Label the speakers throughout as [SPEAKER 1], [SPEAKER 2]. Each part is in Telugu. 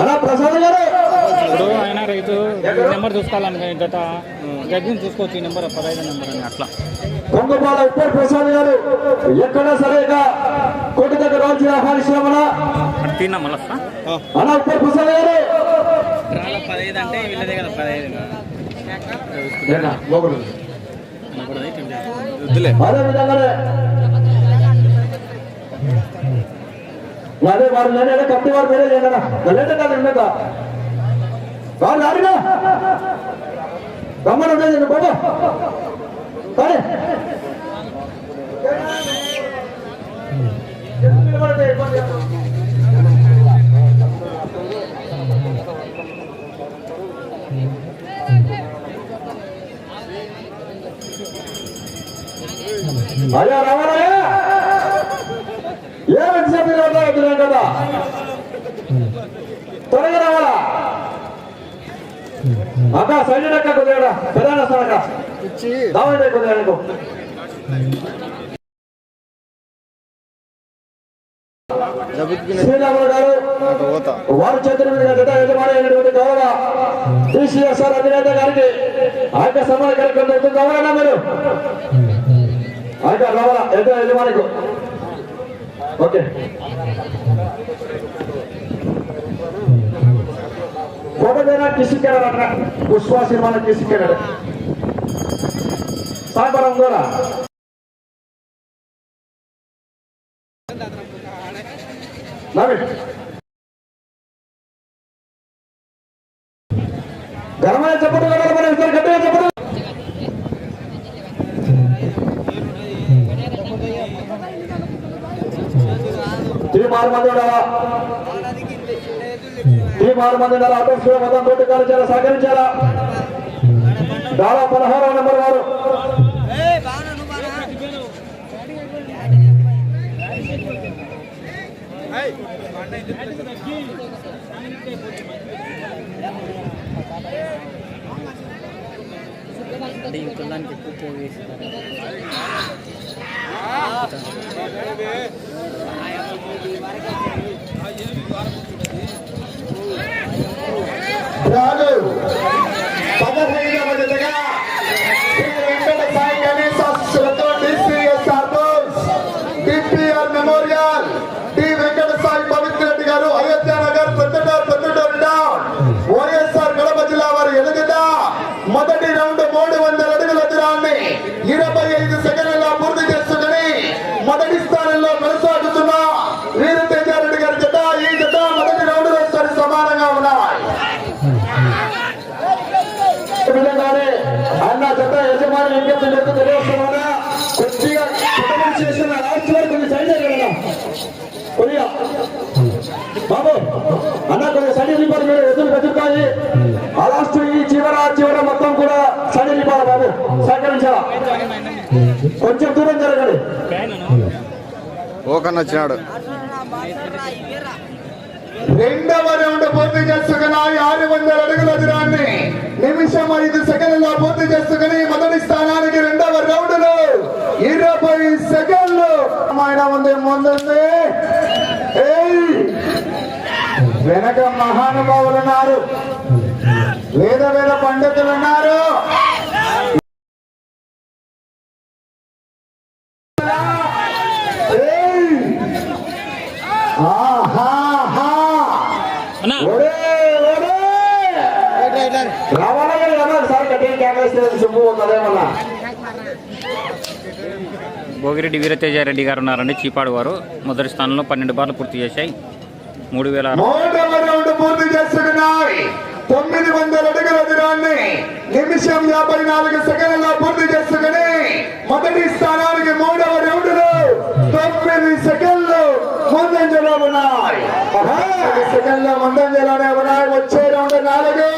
[SPEAKER 1] అలా ప్రసాద్ గారు.
[SPEAKER 2] ఇప్పుడు ఆయన రైతు నెంబర్ చూసుకోవాలని గత గడ్డిని చూసుకోవచ్చు ఈ నెంబర్ పదహైదు నెంబర్ అని అట్లా.
[SPEAKER 1] కొంగపాల ఉప్పర్ ప్రసాద్ గారు ఎక్కడ సరిగా కోటి దగ్గర రోజు ఆహ్వానిస్తున్నామన్నా
[SPEAKER 2] అది తిన్నా మళ్ళా
[SPEAKER 1] అలా ఉప్పర్ ప్రసాద్ గారు.
[SPEAKER 2] పదహైదు అంటే వీళ్ళదే కదా పదహైదు.
[SPEAKER 1] అదే విధంగానే అదే వారు నేనే కత్తి వారు మీరే చేయగలరా లేదంటే కాదు ఉండక వారు ఆడినా రమ్మని ఉండేది బాబా కానీ అయ్యా రావాలయ్యా ఏ కదా త్వరగా రావాలా? అక్క సైడ్ అక్క కుదిరాడా ప్రధాన స్థానక దావండి కుదిరాడు శ్రీరాములు గారు వారి చేతుల మీద గౌరవ టీసీఎస్ఆర్ అధినేత గారికి ఆ యొక్క కార్యక్రమం జరుగుతుంది. కావాలన్నా మీరు? ఆ యొక్క యజమానికి? ఓకే. ఫోటోదైనా కిసిక్కాడ పుష్ప సినిమాలో కిసిక్కాడు సాగరం కూడా నవీన్. ఘనమైన చెప్పడం టీం ఆరు మంది ఉండాలా టీం తోటి కాల్చాలా సహకరించాలా? దాదా పదహారవ నెంబర్ వారు.
[SPEAKER 2] అంటే ఎక్కువ వేస్తారు
[SPEAKER 1] రాజు పదహైదవ జతగా శ్రీ వెంకట సాయి గణేశ ఆశీస్సులతో డిసిఎస్ఆర్ డిపిఆర్ మెమోరియల్
[SPEAKER 3] ఓకన్ వచ్చినాడు.
[SPEAKER 1] రెండవ రౌండ్ పూర్తి చేసుకుని ఆరు వందల అడుగుల దూరాన్ని నిమిషం ఐదు సెకండ్లో పూర్తి చేసుకుని మొదటి స్థానానికి రెండవ రౌండ్లో ఇరవై సెకండ్లు. ఆయన ఉంది ముందుంది. వెనక మహానుభావులు ఉన్నారు. వేద వేద పండితులు ఉన్నారు.
[SPEAKER 2] భోగిరెడ్డి వీరతేజారెడ్డి గారు ఉన్నారండి చీపాడు వారు. మొదటి స్థానంలో పన్నెండు బార్లు పూర్తి చేశాయి. మూడు వేల
[SPEAKER 1] పూర్తి చేసుకున్నాయి తొమ్మిది వందల అడుగుల దూరాన్ని నిమిషం యాభై నాలుగు సెకండ్లలో పూర్తి చేసుకుని మొదటి స్థానానికి మూడవ రౌండ్లో తొమ్మిది మందం ముందంజలో ఉన్నాయి తొమ్మిది సెకండ్ల ముందంజలోనే ఉన్నాయి వచ్చే రెండు నాలుగు.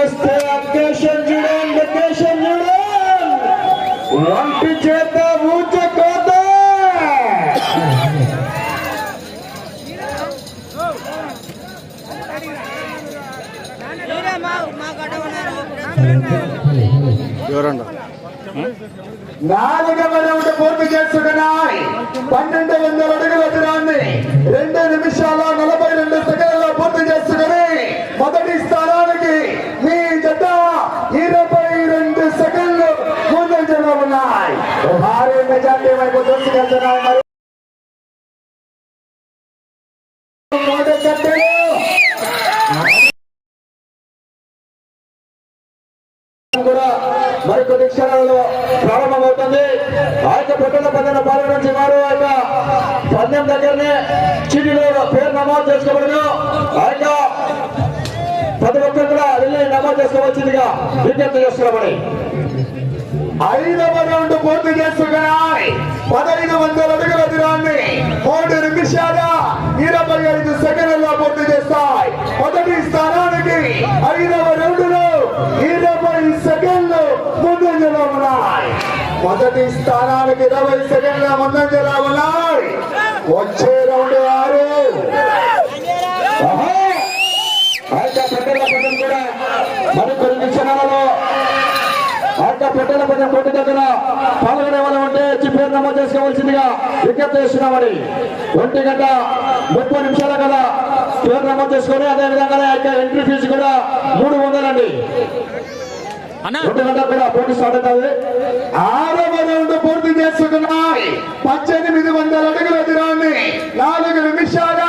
[SPEAKER 1] వస్తే అకేషన్ చూడండి అకేషన్ చూడండి వంటి చేత ఊచకోత
[SPEAKER 4] మా మా గడ్డ ఉన్నారు
[SPEAKER 3] ఎవరండి?
[SPEAKER 1] నాలుగవ రౌండ్ పూర్తి చేసుకున్నాయి. పన్నెండు వందల అడుగుల దూరాన్ని రెండు నిమిషాల నలభై రెండు సెకండ్ల పూర్తి చేసుకుని మొదటి స్థానానికి మీ జత ఇరవై రెండు సెకండ్లు ముందంజలో ఉన్నాయి. భారీ మెజార్టీ వైపు దూసుకెళ్తున్నాయి పందెం దగ్గరనే చీటీలో పేరు నమోదు చేసుకోబడదు ఆయన ప్రతి ఒక్కరు కూడా వెళ్ళి నమోదు చేసుకోవచ్చిందిగా. విజ్ఞప్తి చేస్తున్నామని. ఐదవ రౌండ్ పూర్తి చేసుకున్నాయి. పదహైదు వందల అడుగుల దూరాన్ని మూడు నిమిషాల ఇరవై ఐదు సెకండ్లలో పూర్తి చేస్తాయి. మొదటి స్థానానికి ఐదవ రౌండ్లో ఇరవై సెకండ్లు ముందంజలో ఉన్నాయి. మొదటి స్థానానికి ఇరవై సెకండ్ల ముందంజలో ఉన్నాయి. వచ్చే రౌండ్ ఆరు. ఆహా! ఆ యొక్క పదం కూడా మరికొన్ని పెట్టెల కొట్టు దగ్గర పాల్గొనే వాళ్ళు ఉంటే వచ్చి పేరు నమోదు చేసుకోవాల్సిందిగా విజ్ఞప్తి చేస్తున్నామని ఒంటి గంట ముప్పై నిమిషాల కదా పేరు నమోదు చేసుకొని అదే విధంగా ఎంట్రీ ఫీజు కూడా మూడు వందలండి. ఆరవ రౌండ్ పూర్తి చేసుకున్నాయి. పద్దెనిమిది వందల అడుగుల దూరాన్ని నాలుగు నిమిషాల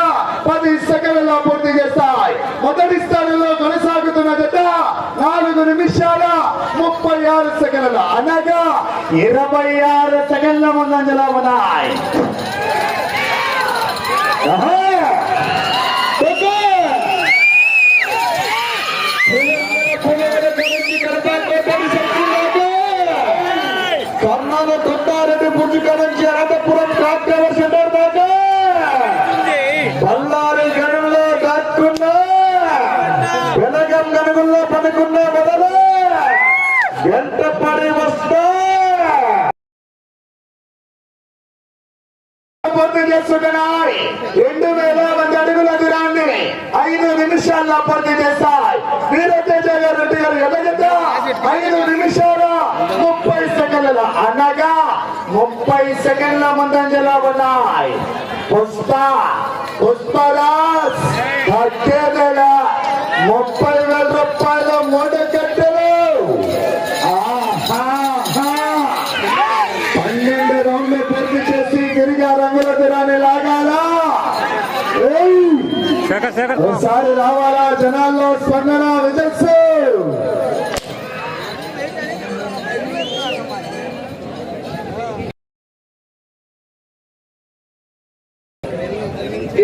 [SPEAKER 1] పది సెకండ్లలో పూర్తి చేస్తాయి. మొదటి స్థానంలో కొనసాగుతున్న జత నాలుగు నిమిషాల ముప్పై ఆరు సెకండ్ల అనగా ఇరవై ఆరు సెకండ్ల ముందంజలో ఉన్నాయి. ముప్పై వేల రూపాయల మూడు గంటలు పన్నెండు రౌండ్లు పూర్తి చేసి గిరిజా రంగుల తీరాన్ని లాగాలా? ఒకసారి రావాలా? జనాల్లో స్పందన విజల్స్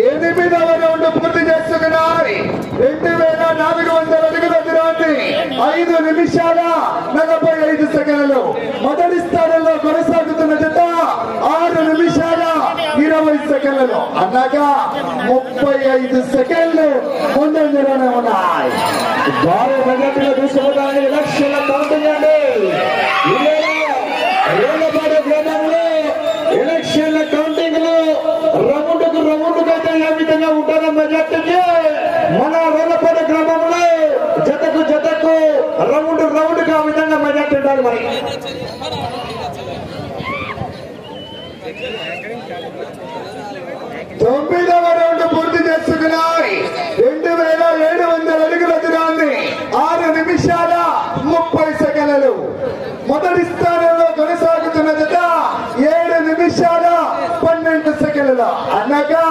[SPEAKER 1] ఎనిమిదవ రౌండ్ పూర్తి చేసుకున్నాయి రెండు వేల నాలుగు వందల అడుగుల దూరాన్ని ఐదు నిమిషాల నలభై ఐదు సెకండ్లు మొదటి స్థానంలో కొనసాగుతున్న జత ఆరు నిమిషాల ఇరవై సెకండ్లు. అనగా ముప్పై ఐదు సెకండ్లు ముందంజలోనే ఉన్నాయి. భారీ బడ్జెట్లో తీసుకుపోవడానికి లక్షల కౌంటింగ్ అండి గ్రామంలో ఎలక్షన్ల కౌంటింగ్లో రౌండ్కు రౌండ్కు అయితే ఏ విధంగా ఉంటారో మెజార్టీ మన రేలపాడు గ్రామంలో జతకు జతకు రౌండ్ రౌండ్గా విధంగా మెజార్టీ ఉండాలి మరి. తొమ్మిదవ రౌండ్ పూర్తి చేసుకున్నాయి. రెండు వేల ఏడు వందల అడుగుల దూరాన్ని ఆరు నిమిషాల ముప్పై సెకండ్లు మొదటి స్థానంలో కొనసాగుతున్న జత ఏడు నిమిషాల పన్నెండు సెకండ్లు అనగా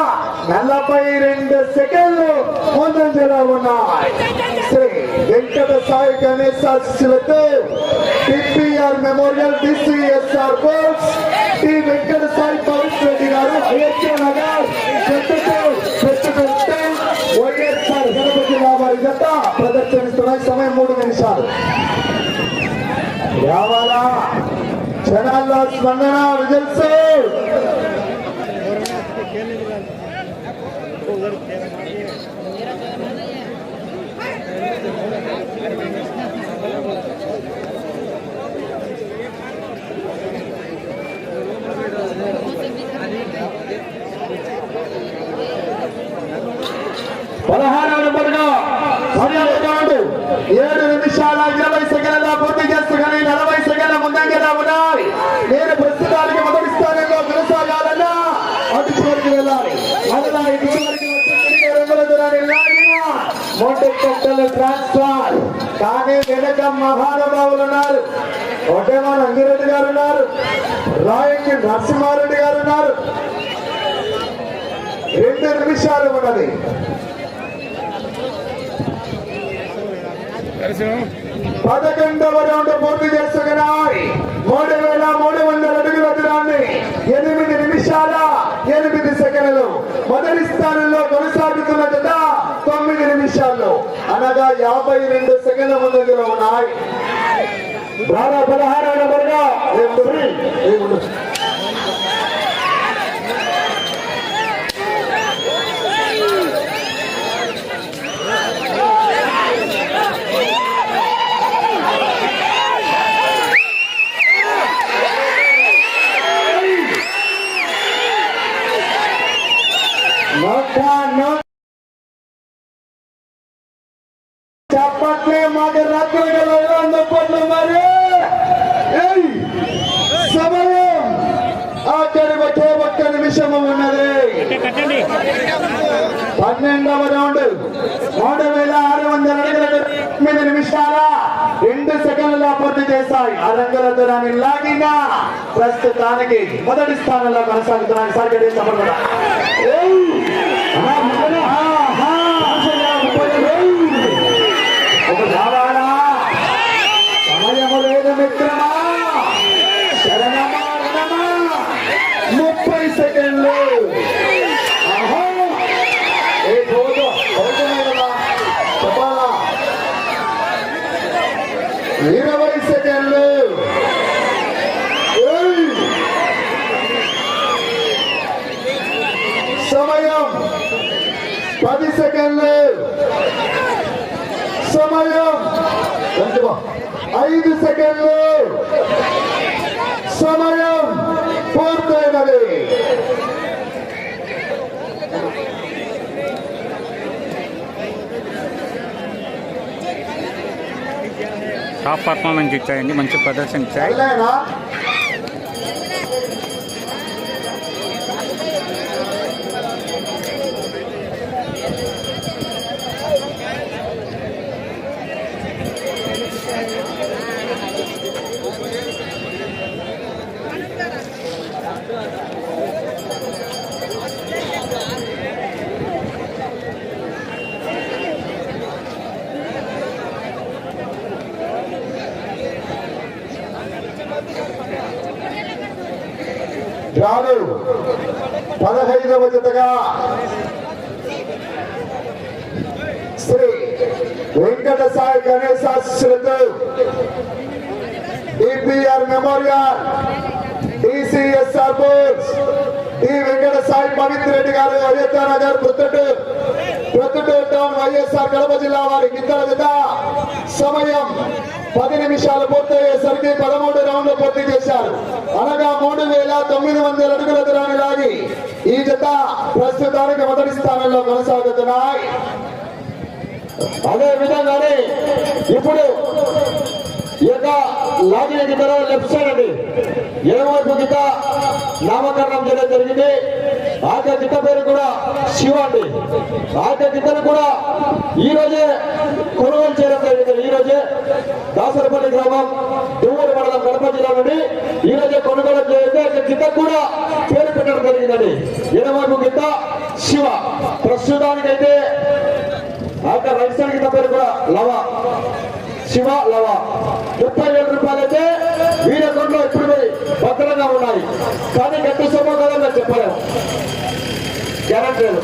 [SPEAKER 1] నలభై రెండు సెకండ్లు ముందంజలో ఉన్నాయి శ్రీ వెంకట సాయి గణేశ్ ఆశీస్సులతో TPR memorial DCSR boards T Venkata Sai Pavan Reddy గారు అయోధ్య నగర్ జట్టుకు పెట్టుకుంటే వైఎస్ఆర్ గణపతి వారి జత ప్రదర్శనిస్తున్నాయి. సమయం మూడు నిమిషాలు. రావాలా? క్షణాల్లో స్పందన విజల్స్ పదహారవ మొదటి కట్టలు ట్రాన్స్ఫర్ కానీ వెనక మహానుభావులు ఉన్నారు. ఒటేమాన్ అంగిరెడ్డి గారు ఉన్నారు. రాయకి నరసింహారెడ్డి గారు ఉన్నారు. రెండు నిమిషాలు ఉన్నది. పదకొండవ రౌండ్ పూర్తి చేసుకున్నాయి మూడు వేల మూడు వందల అడుగుల దూరాన్ని ఎనిమిది నిమిషాల ఎనిమిది సెకండ్లు మొదటి స్థానంలో కొనసాగుతున్న కదా తొమ్మిది నిమిషాల్లో. అనగా యాభై రెండు సెకండ్ల ముందులో ఉన్నాయి. బాగా పదహారు నెంబర్గా నిమిషం ఉన్నది. పన్నెండవ రౌండ్. మూడు వేల ఆరు వందల తొమ్మిది నిమిషాల రెండు సెకండ్ల పూర్తి చేశాయి. ఆ రంగుల దూరాన్ని లాగిన ప్రస్తుతానికి మొదటి స్థానంలో కొనసాగుతున్నాయి సార్ గడి సమర్పణ ఏయ్! ఆహా! ఏయ్! ఒక రావాలా సమయము లేదు మిత్రమా శరణమా రణమా ముప్పై సెకండ్లు ఆహా! ఏ పోదు అవుతున్నాయి కదా చెప్పాలా ఇరవై సెకండ్లు ఏయ్! సమయం పది సెకండ్లు. సమయం? ఐదు సెకండ్లు. సమయం. పూర్తయినది.
[SPEAKER 2] టాప్ పర్ఫార్మెన్స్ ఇచ్చాయండి మంచి ప్రదర్శన ఇచ్చాయి.
[SPEAKER 1] పదహైదవ జతగా Shri Venkata Sai గణేశాశ్రుతు DPR memorial DCSR boards D Venkata Sai Pavitra Reddy గారు అయోధ్య నగర్ పుత్తటూరు ప్రొద్దుటూరు టౌన్ వైఎస్ఆర్ కడప జిల్లా వారి గిద్దల జత. సమయం పది నిమిషాలు పూర్తయ్యేసరికి పదమూడు రౌండ్లు పూర్తి చేశారు. అనగా మూడు వేల తొమ్మిది వందల అడుగుల దూరాన్ని లాగి ప్రస్తుతానికి మొదటి స్థానంలో కొనసాగుతున్నాయి. అదే విధంగానే ఇప్పుడు ఈ యొక్క లాగిన లెఫ్ట్ సైడ్ అండి. ఎడమవైపు గిద్ద నామకరణం చేయడం జరిగింది. ఆ యొక్క పేరు కూడా శివ అండి. ఆ యొక్క కూడా ఈ రోజే కొనుగోలు చేయడం జరిగింది. ఈ రోజే దాసరపల్లి గ్రామం దువ్వూరు మండలం కడప జిల్లా నుండి ఈ రోజే కొనుగోలు చేస్తే ఆ యొక్క కూడా పేరు పెట్టడం జరిగిందండి ఎడమవైపు శివ. ప్రస్తుతానికైతే ఆ యొక్క రైట్ సైడ్ గిద్ద పేరు కూడా లవ. శివ లవ. ముప్పై ఏడు రూపాయలు అయితే వీరి అకౌంట్లో ఇప్పుడు భద్రంగా ఉన్నాయి. కానీ గట్టి సమాధానం చెప్పలేము. గ్యారంటీ లేదు.